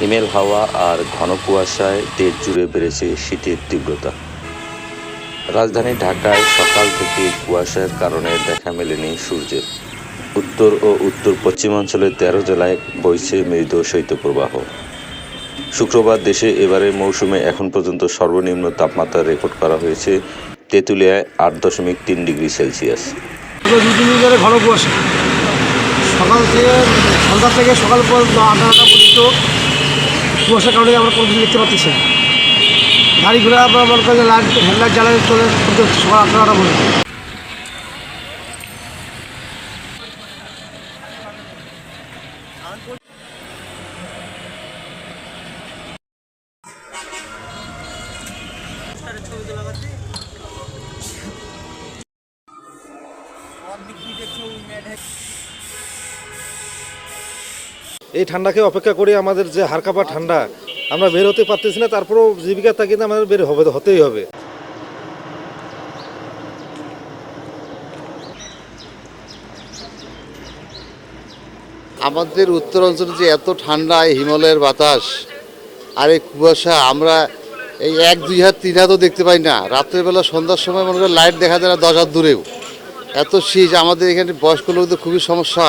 হিমেল হাওয়া আর ঘন কুয়াশায় দেশ জুড়ে বেড়েছে শীতের তীব্রতা। রাজধানী ঢাকায় সকাল থেকে কুয়াশার কারণে দেখা মেলেনি সূর্যের। উত্তর ও উত্তর পশ্চিমাঞ্চলের তেরো জেলায় বইছে মৃদু শৈত্যপ্রবাহ। শুক্রবার দেশে এবারের মৌসুমে এখন পর্যন্ত সর্বনিম্ন তাপমাত্রা রেকর্ড করা হয়েছে তেঁতুলিয়ায় আট দশমিক তিন ডিগ্রি সেলসিয়াস। ঘন কুয়াশা। সকাল থেকে সন্ধ্যা থেকে সকাল পর্যন্ত ঘণ্টা পর্যন্ত কুয়াশার কারণে আমরা কোনো কিছু দেখতে পাচ্ছি না। গাড়ি ঘোড়া আপনার মনে করেন লাইট, হেডলাইট জ্বালায় চলে সকাল আটটা নটা পর্যন্ত এই ঠান্ডাকে অপেক্ষা করে আমাদের যে হারকাপা ঠান্ডা, আমরা বের হতে পারতেছি না, তারপরেও জীবিকার তাগিদে আমাদের বের হবে, হতেই হবে। আমাদের উত্তর অঞ্চলে যে এত ঠান্ডা, এই হিমালয়ের বাতাস আর এই কুয়াশা, আমরা এই এক, দুই হাত, তিন হাতও দেখতে পাই না। রাত্রেবেলা সন্ধ্যার সময় মনে করেন লাইট দেখা যায় না, দশ হাত দূরেও। এত শীত, আমাদের এখানে বয়স্ক লোকদের খুবই সমস্যা।